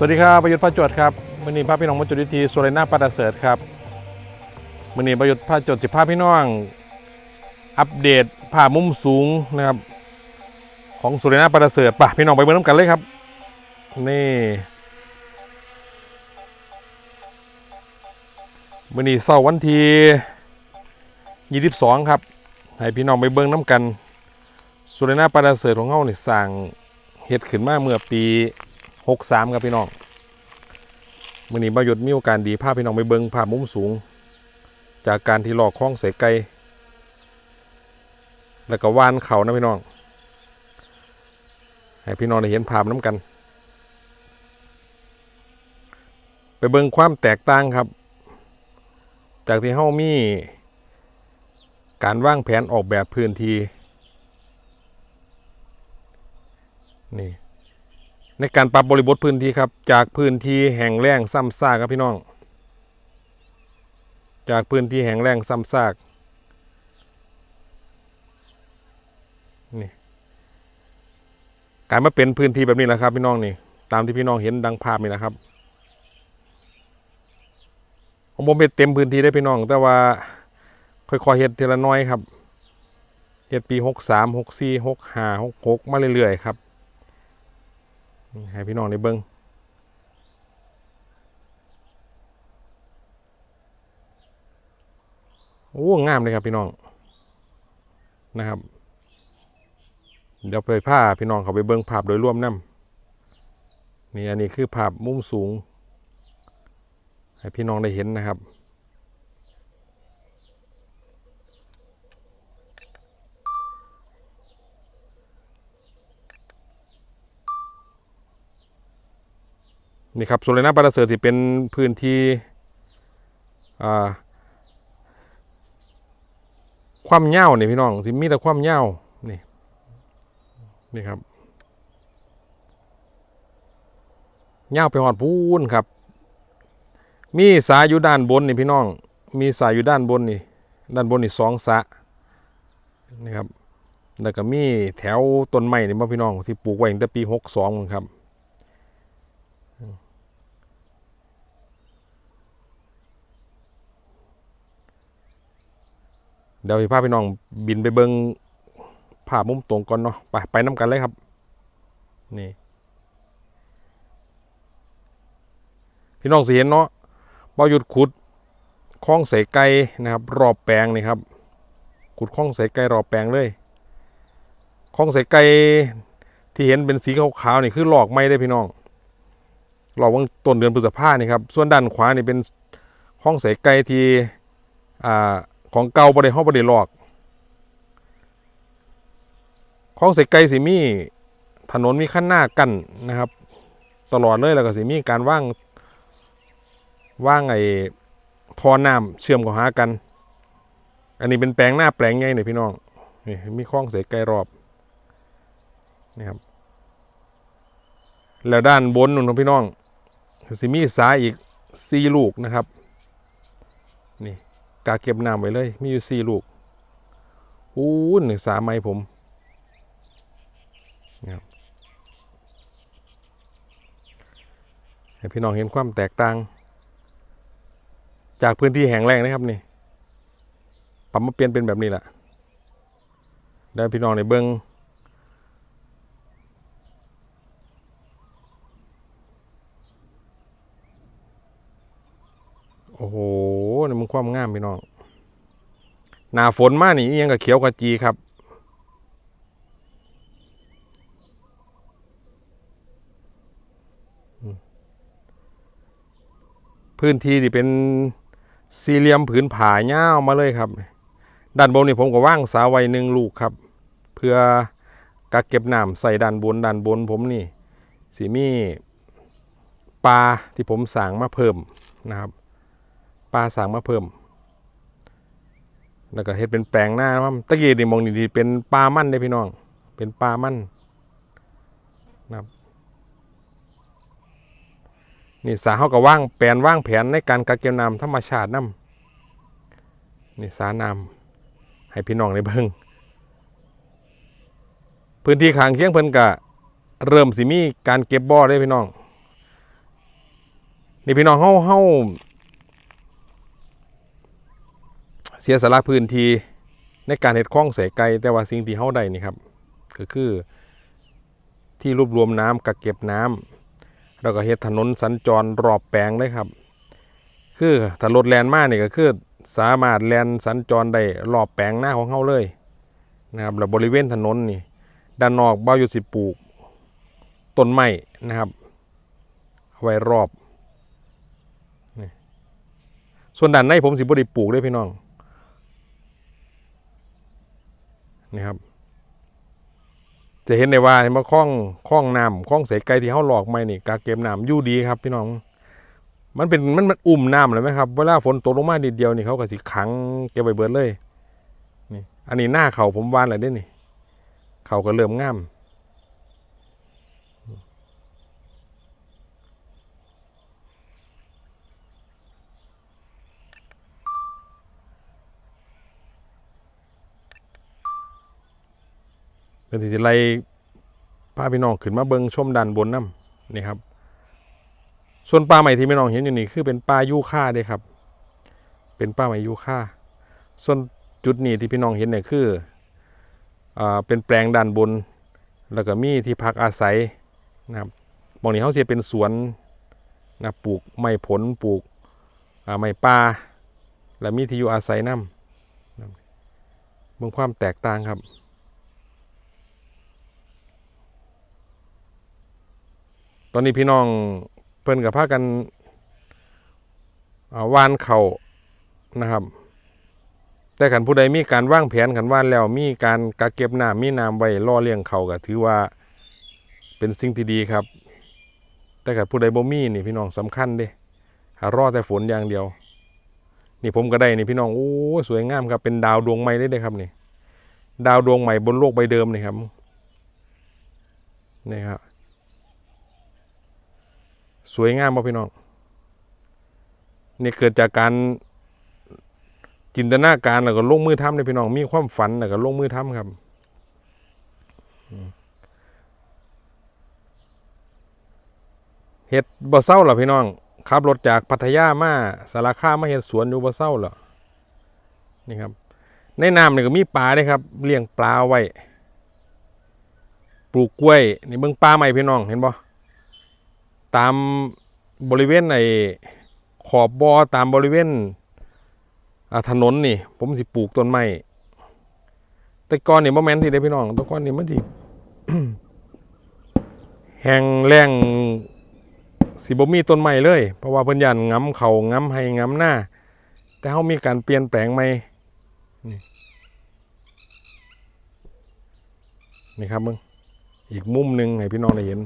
สวัสดีครับประยุทธ์พระจวดครับมือนี้พระพี่น้องมาจุดิธีสุรินาปราเสริฐครับมือนี้ประยุทธ์พระจวดสิบพาพี่น้อง อัปเดตผ่ามุมสูงนะครับ ของสุรินาปราเสริฐป่ะพี่น้องไปเบิ่งน้ำกันเลยครับ นี่มือนี้เสาร์วันที่22ครับให้พี่น้องไปเบิ่งน้ำกัน สุรินาปราเสริฐของเฮานี่สร้างเฮ็ดขึ้นมาเมื่อปี 63ครับพี่น้องมื่อนี้ประยุทธ์มีโอกาสดีพาพพี่น้องไปเบิงภาพมุมสูง จากการที่หลอกคล้องเสกไกลแล้วก็ว่านเขานะพี่น้อง ให้พี่น้องได้เห็นภาพน้ำกัน ไปเบิงความแตกต่างครับ จากที่เฮามีการวางแผนออกแบบพื้นที่นี่ ในการปรับบริบทพื้นที่ครับ จากพื้นที่แห่งแรงซ้ำซากครับพี่น้อง จากพื้นที่แห่งแรงซ้ำซากนี่กลารมาเป็นพื้นที่แบบนี้แหละครับ พี่น้องนี่ ตามที่พี่น้องเห็นดังภาพนี่นะครับของผมเป็นเต็มพื้นที่ได้พี่น้อง แต่ว่าค่อยๆเฮ็ดทีละน้อยครับเฮ็ดปีหกสามหกสี่หกห้าหกหกมาเรื่อยๆครับ ให้พี่น้องได้เบิ้งโอ้งามเลยครับพี่น้องนะครับ เดี๋ยวไปผ้าพี่น้องเขาไปเบิ้งภาพโดยรวมนํนี่อันนี้คือภาพมุมสูง ให้พี่น้องได้เห็นนะครับ นี่ครับสุรินาปราเสริฐที่เป็นพื้นที่ความเง่าวนี่พี่น้องที่มีแต่ความเง่าวนี่นี่ครับเง่าวไปหอดพูนครับ มีสายอยู่ด้านบนนี่พี่น้อง มีสายอยู่ด้านบนนี่ ด้านบนนี่สองสะนี่ครับแล้วก็มีแถวต้นไม้นี่บ่พี่น้องที่ปลูกไว้ตั้งแต่ปีหกสองครับ เดี๋ยวพี่พาพี่น้องบินไปเบิงภาพมุมตรงก่อนเนาะไปไปน้ำกันเลยครับ นี่ พี่น้องสิเห็นเนาะบ่หยุดขุดคลองใส่ไก่นะครับ รอบแปลงนี่ครับ ขุดคลองใส่ไก่รอบแปลงเลยคลองใส่ไก่ที่เห็นเป็นสีขาวๆนี่คือหลอกไม้ได้พี่น้องหลอกวันต้นเดือนพฤษภานี่ครับส่วนด้านขวานี่เป็นคลองใส่ไก่ที่อ่า ของเก่าบริห้องบริหลอก ของใส่ไก่สิมี ถนนมีขั้นหน้ากันนะครับ ตลอดเลยแล้วก็สิมีการว่างว่างไอ้ทอน้ำเชื่อมกับหากัน อันนี้เป็นแปลงหน้าแปลงไงเนี่ยพี่น้องนี่มีคลองใส่ไก่รอบนี่ครับแล้วด้านบนนู่นนะพี่น้องสิมีสายอีกสี่ลูกนะครับ นี่ กาเก็บน้ำไว้เลย มีอยู่สี่ลูกอู้หนึ่งสามไม้ผมนะครับให้พี่น้องเห็นความแตกต่าง จากพื้นที่แห่งแรงนะครับนี่ปั๊มาเปลี่ยนเป็นแบบนี้แหละได้พี่น้องในเบื้อง โอ้โหนี่มันความงามพี่น้องหนาฝนมากนี่ยังกับเขียวกับจีครับ พื้นที่ที่เป็นสี่เหลี่ยมผืนผาเง่ามาเลยครับ ด้านบนนี่ผมก็ว่างสาไว้หนึ่งลูกครับ เพื่อกักเก็บน้ำใส่ด้านบนด้านบนผมนี่สีมีปลาที่ผมสั่งมาเพิ่มนะครับ ปลาสั่งมาเพิ่ม แล้วก็เฮ็ดเป็นแปลงหน้านะครับตะกี้นี่มองนี่ที่เป็นปลามั่นได้พี่น้อง เป็นปลามั่นนะครับนี่สาเขาก็ว่างแผนว่างแผนในการกักเก็บน้ำธรรมชาติน้ำนี่สาน้ำให้พี่น้องได้เบิ่งพื้นที่ขางเคียงเพิ่นก็เริ่มสิมีการเก็บบ่อได้พี่น้องนี่พี่น้องเฮาเฮาเสียสละพื้นที่ในการเฮ็ดคลองใส่ไก่แต่ว่าสิ่งที่เฮาได้นี่ครับก็คือที่รวบรวมน้ำกักเก็บน้ำแล้วก็เฮ็ดถนนสัญจรรอบแปลงเลยครับ คือถ้ารถแลนมานี่ก็คือสามารถแลนสัญจรได้รอบแปลงหน้าของเฮาเลยนะครับแล้วบริเวณถนนนี่ด้านนอกเบ้าอยู่สิปลูกต้นไม้นะครับไว้รอบ ส่วนด้านในผมสิบ่ได้ปลูกด้วยพี่น้อง นี่ครับ จะเห็นได้ว่าเห็นว่าคล้องคล้องน้ำคล้องเสไก่ที่เขาหลอกไม่นี่กาเก็บน้ำอยู่ดีครับพี่น้อง มันเป็นมันมันอุ่มน้ำเลยไหมครับเวลาฝนตกลงมาดิดเดียวนี่เขาก็สิขังเก็บไปเบิดเลยนี่อันนี้หน้าเขาผมวานอะไรได้นี่เขาก็เริ่มง่าม เป็นสิไลพาพี่น้องขึ้นมาเบิงชมด้านบนน้ำนี่ครับ ส่วนปลาใหม่ที่พี่น้องเห็นอยู่นี่คือเป็นปลายูค่าเด้ครับ เป็นปลาใหม่ยูค่า ส่วนจุดนี้ที่พี่น้องเห็นเนี่ยคืออ่าเป็นแปลงด้านบน แล้วก็มีที่พักอาศัยนะครับมองนี้เขาเสียเป็นสวนนะปลูกไม้ผลปลูกไม้ป่าและมีที่อยู่อาศัยน้ำนะครับเบิ่งความแตกต่างครับ ตอนนี้พี่น้องเพิ่นกับพากันาวานเขานะครับ แต่ขันผู้ใดมีการว่างแผนขันว่านแล้วมีการกักเก็บน้ำมีน้ำไว้ล่อเลี้ยงเขาก็ถือว่าเป็นสิ่งที่ดีครับ แต่ขันผู้ใดบ่มีนี่พี่น้องสำคัญเด้หารอแต่ฝนอย่างเดียว นี่ผมก็ได้นี่พี่น้องโอ้สวยงามครับเป็นดาวดวงใหม่ได้เลยครับนี่ดาวดวงใหม่บนโลกใบเดิมนี่ครับนี่ครับ สวยงามป่ะพี่น้อง นี่เกิดจากการจินตนาการแล้วก็ลงมือทำเลยพี่น้อง มีความฝันแล้วก็ลงมือทำครับเฮ็ดบ่เศร้าหรอพี่น้องขับรถจากพัทยามาสารคามมาเฮ็ดสวนอยู่บ่เศร้าหรอนี่ครับ ในน้ำนี่ก็มีปลาด้วยครับ เลี้ยงปลาไว้ ปลูกกล้วยนี่เบิ่งปลาใหม่พี่น้องเห็นบ่ ตามบริเวณไอ้ขอบบ่อตามบริเวณถนนนี่ ผมสิปลูกต้นไม้แต่ก่อนนี่บ่แม่นที่ได้พี่น้องแต่ก่อนนี่มันสิแห้งแล้งสิบ่มีต้นไม้เลย เพราะว่าเพิ่นย่านงำเขางำให้งำหน้า แต่เฮามีการเปลี่ยนแปลงใหม่นี่นี่ครับมึงอีกมุมหนึ่งให้พี่น้องได้เห็น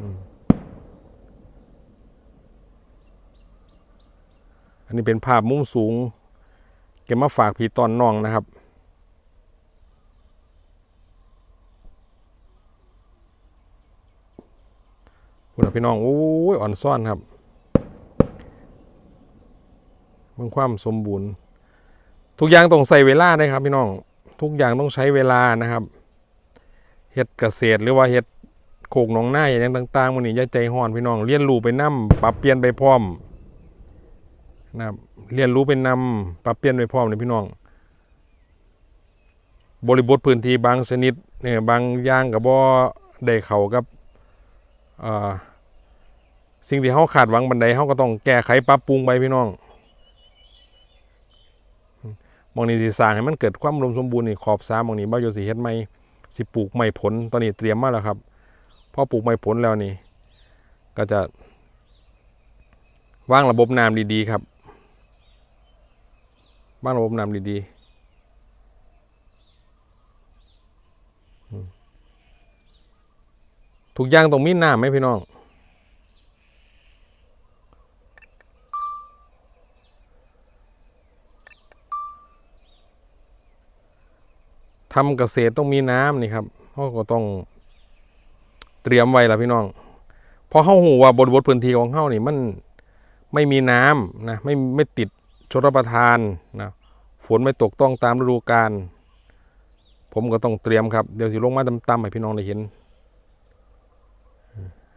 อืม อั นนี้เป็นภาพมุมสูง เก็บมาฝากพี่ตอนน้องนะครับ คุณพี่น้องโอ้ยอ่อนซ่อนครับมันความสมบูรณ์ ทุกอย่างต้องใส่เวลานะครับ พี่น้องทุกอย่างต้องใช้เวลานะครับเฮ็ดเกษตรหรือว่าเฮ็ดโขกหนองหน้าอย่างต่างๆมันนี่ย่าใจห่อนพี่น้องเรียนรู้ไปนํปรับเปลี่ยนไปพร้อม นะครับเรียนรู้เป็นนำปรับเปลี่ยนไปพร้อมเลยพี่น้อง บริบทพื้นที่บางชนิดเนี่ยบางอย่างกับบ่ได้เขากับสิ่งที่เขาขาดหวังบันไดเขาก็ต้องแก้ไขปรับปรุงไปพี่น้องหมองนี้สิสร้างให้มันเกิดความอุดมสมบูรณ์นี่ขอบสามมองนี้บ้าโยสิเฮ็ดไม่สิปลูกไม้ผลตอนนี้เตรียมมาแล้วครับพอปลูกไม้ผลแล้วนี่ ก็จะวางระบบน้ำดีๆครับ บ้านระบบน้ำดีๆอืมทุกย่างต้องมีน้ำไหมพี่น้อง ทำเกษตรต้องมีน้ำนี่ครับเขาก็ต้องเตรียมไว้ละพี่น้องเพราะเข้าหูว่าบนบทพื้นที่ของเขานี่มันไม่มีน้ำนะไม่ไม่ติด ชลประทานนะฝนไม่ตกต้องตามฤดูกาลผมก็ต้องเตรียมครับเดี๋ยวสิลงมาตำๆให้พี่น้องได้เห็น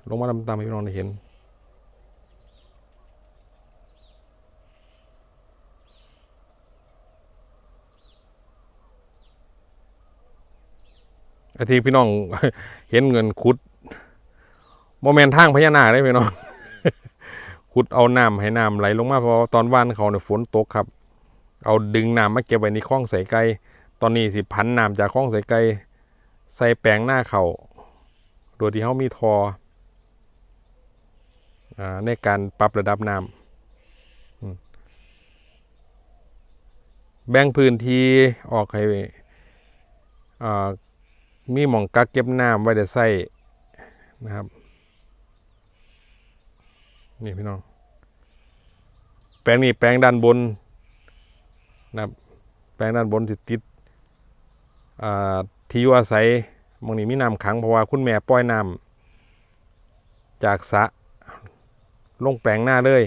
ลงมาตำๆให้พี่น้องได้เห็น ไอทีพี่น้องเห็นเงินคุดโมเมนต์ทางพญานาคได้พี่น้อง ขุดเอาน้ำให้น้ำไหลลงมาเพราะตอนว่านเขาเนี่ยฝนตกครับ เอาดึงน้ำมาเก็บไว้ในคลองใส่ไก่ตอนนี้สิพันน้ำจากคลองใส่ไก่ใส่แปลงหน้าเขาโดยที่เขามีทออาในการปรับระดับน้ำแบ่งพื้นที่ออกให้อ่ามีหม่องกักเก็บน้ำไว้ได้ใส่นะครับ นี่พี่น้อง แปลงนี้แปลงด้านบนนะครับ แปลงด้านบนสิดติดที่อยู่อาศัยหมองนี้มีน้ำขังเพราะว่าคุณแม่ปล่อยน้ำจากสะลงแปลงหน้าเลย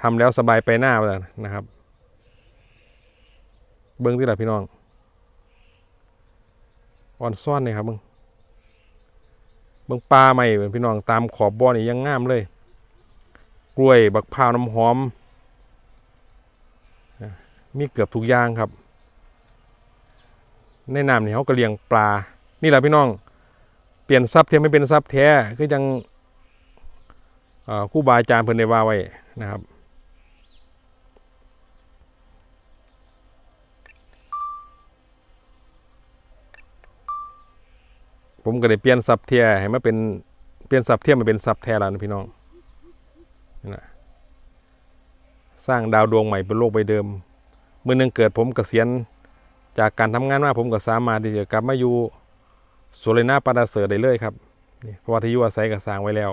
ทำแล้วสบายไปหน้าเลยนะครับ เบิ้งที่ละพี่น้องอ่อนซ่อนเลยครับเบิ้ง เบิ้งปลาใหม่พี่น้องตามขอบบ่อนี่ยังงามเลย กล้วยบักพร้าวน้ำหอม มีเกือบทุกอย่างครับ ในน้ำนี่เขาก็เลี้ยงปลา นี่แหละพี่น้อง เปลี่ยนซับเทียมไม่เป็นซับแท้คือยังคู่บาอาจารย์เพิ่นได้ว่าไว้นะครับ ผมก็ได้เปลี่ยนซับเทียให้มาเป็นเปลี่ยนซับเทียมมาเป็นซับแทแล้วนะพี่น้องนะสร้างดาวดวงใหม่บนโลกใบเดิมเมื่อหนึงเกิดผมกเกษียณจากการทำงานมาผมก็สามารถที่จะกลับมาอยู่โซเลนาปาดาเสือได้เลยครับนี่เพราะว่าที่อยู่อาศัยก็สร้างไว้แล้ว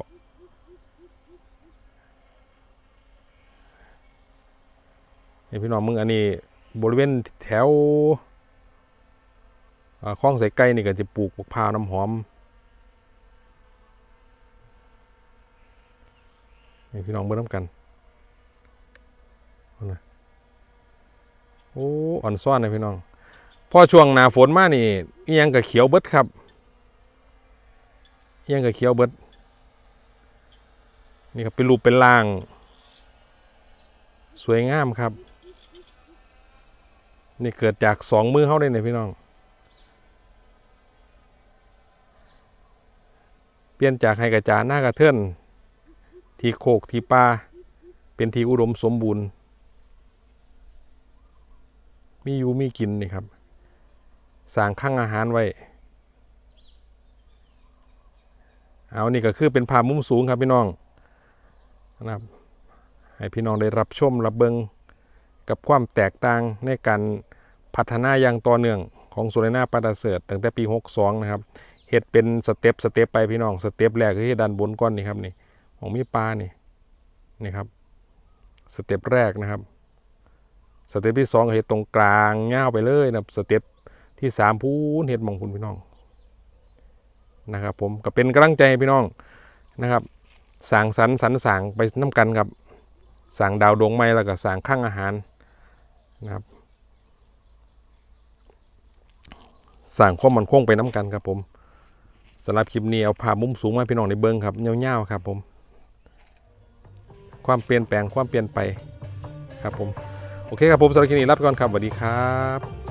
นี่พี่น้องมึงอันนี้บริเวณแถว คลองใส่ไก่นี่ก็จะปลูกบักพาวน้ำหอมนี่พี่น้องเบิ่งน้ำกันนะโอ้อ่อนซ่อนเลยพี่น้องพอช่วงหนาฝนมานี่เอียงกับเขียวเบิดครับเอียงกับเขียวเบิดนี่ครับเป็นรูปเป็นล่าง สวยงามครับ นี่เกิดจากสองมือเข้าเลยเนี่ยพี่น้อง เป ลี่ยนจากให้กระจาหน้ากระเทือนที่โคกที่ป่าเป็นที่อุดมสมบูรณ์ มีอยู่มีกินนี่ครับสร้างข้างอาหารไว้ เอานี่ก็คือเป็นภาพมุมสูงครับพี่น้องนะครับให้พี่น้องได้รับชมรับเบิงกับความแตกต่างในการพัฒนาอย่างต่อเนื่องของโซเลนาปาดาเสิร์ตตั้งแต่ปี 62 นะครับ เฮ็ดเป็นสเต็ปสเต็ปไปพี่น้องสเต็ปแรกคือเฮ็ดด้านบนก่อนนี่ครับนี่ของมีปลานี่นี่ครับสเต็ปแรกนะครับสเต็ปที่สองเห็ดตรงกลางเงาวไปเลยนะสเต็ปที่สามพูนเห็ดมองคุณพี่น้องนะครับผมก็เป็นกำลังใจพี่น้องนะครับสางสรรสรรสางไปน้ำกันครับสางดาวดวงใหม่แล้วก็สางข้างอาหารนะครับสางความมันคงไปน้ำกันครับผม สำหรับคลิปนี้เอาภาพมุมสูงมาพี่น้องในเบิ้งครับเงาวๆครับผม ความเปลี่ยนแปลงความเปลี่ยนไปครับผม โอเคครับผมสำหรับคลิปนี้รับไปก่อนครับสวัสดีครับ